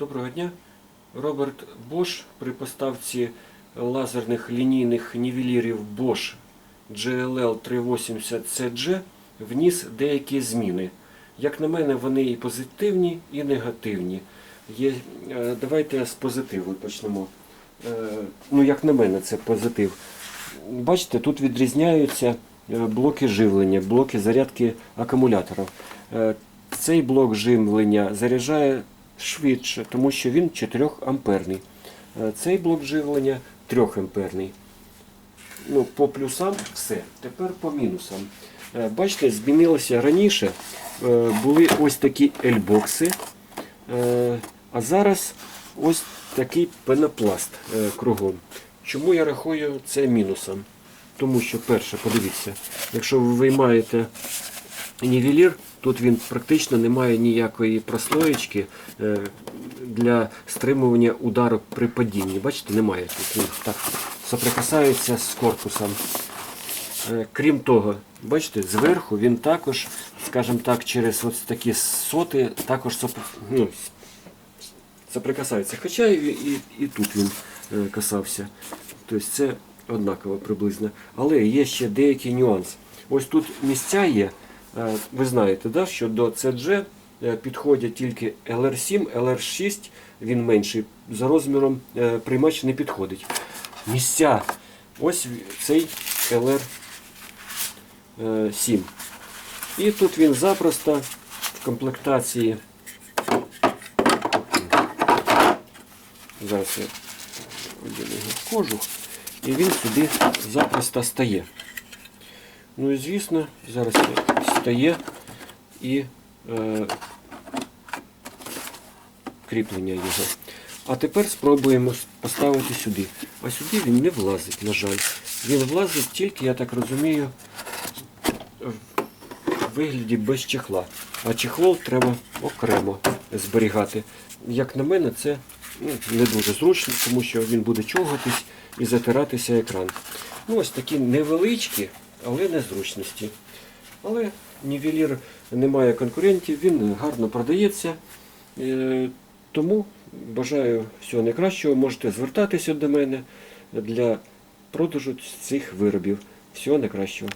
Доброго дня. Роберт Бош при поставці лазерних лінійних нівелірів Bosch GLL 380 CG вніс деякі зміни. Як на мене, вони і позитивні, і негативні. Є, е, давайте з позитиву почнемо. Е, Ну, як на мене, це позитив. Бачите, тут відрізняються е, блоки живлення, блоки зарядки акумуляторів. Цей блок живлення заряджає швидше, тому що він 4 амперний. Е, Цей блок живлення 3 амперний. Ну, по плюсам все. Тепер по мінусам. Е, Бачите, змінилося раніше. е, Були ось такі ельбокси. Е, А зараз ось такий пенопласт кругом. Чому я рахую це мінусом? Тому що, перше, подивіться, якщо ви виймаєте нівелір, тут він практично не має ніякої прослоєчки е, для стримування удару при падінні. Бачите, немає тут. Він так соприкасається з корпусом. Е, Крім того, бачите, зверху він також, скажімо так, через ось такі соти також ну, соприкасається. Хоча і, і, і тут він е, касався. Тобто це однаково приблизно. Але є ще деякий нюанс. Ось тут місця є. Е, Ви знаєте, да, що до CG е, підходять тільки LR7, LR6, він менший. За розміром е, приймач не підходить. Місця. Ось цей LR7. І тут він запросто в комплектації. Зараз я його кожух. І він сюди запросто стає. Ну і звісно, зараз стає і е, кріплення його. А тепер спробуємо поставити сюди. А сюди він не влазить, на жаль. Він влазить тільки, я так розумію, в вигляді без чехла. А чехол треба окремо зберігати. Як на мене, це ну, не дуже зручно, тому що він буде чогатись і затиратися екран. Ну, ось такі невеличкі, але незручності. Але нівелір не має конкурентів, він гарно продається. Е, Тому бажаю всього найкращого. Можете звертатися до мене для продажу цих виробів. Всього найкращого.